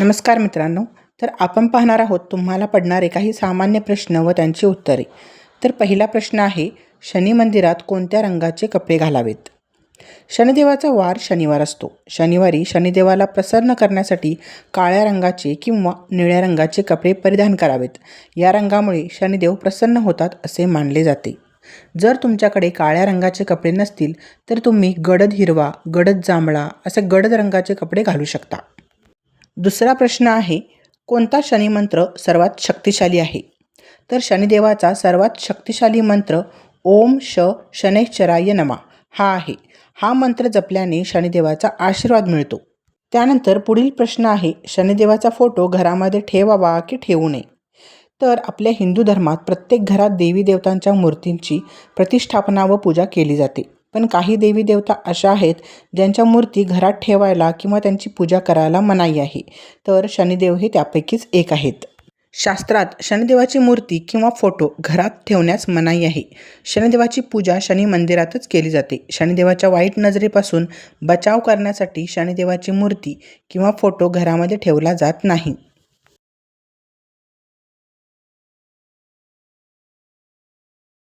नमस्कार मित्रांनो तर आपण पाहणार आहोत तुम्हाला पडणारे काही सामान्य प्रश्न व त्यांची उत्तरे. तर पहिला प्रश्न आहे शनी मंदिरात कोणत्या रंगाचे कपडे घालावेत? शनिदेवाचा वार शनिवार असतो. शनिवारी शनिदेवाला प्रसन्न करण्यासाठी काळ्या रंगाचे किंवा निळ्या रंगाचे कपडे परिधान करावेत. या रंगामुळे शनिदेव प्रसन्न होतात असे मानले जाते. जर तुमच्याकडे काळ्या रंगाचे कपडे नसतील तर तुम्ही गडद हिरवा गडद जांभळा असे गडद रंगाचे कपडे घालू शकता. दुसरा प्रश्न आहे कोणता शनिमंत्र सर्वात शक्तिशाली आहे? तर शनिदेवाचा सर्वात शक्तिशाली मंत्र ओम श शनैश्चराय नमा हा आहे. हा मंत्र जपल्याने शनिदेवाचा आशीर्वाद मिळतो. त्यानंतर पुढील प्रश्न आहे शनिदेवाचा फोटो घरामध्ये ठेवावा की ठेवू नये? तर आपल्या हिंदू धर्मात प्रत्येक घरात देवी देवतांच्या मूर्तींची प्रतिष्ठापना व पूजा केली जाते. पण काही देवी देवता अशा आहेत ज्यांच्या मूर्ती घरात ठेवायला किंवा त्यांची पूजा करायला मनाई आहे. तर शनिदेव हे त्यापैकीच एक आहेत. शास्त्रात शनिदेवाची मूर्ती किंवा फोटो घरात ठेवण्यास मनाई आहे. शनिदेवाची पूजा शनी मंदिरातच केली जाते. शनिदेवाच्या वाईट नजरेपासून बचाव करण्यासाठी शनिदेवाची मूर्ती किंवा फोटो घरामध्ये ठेवला जात नाही.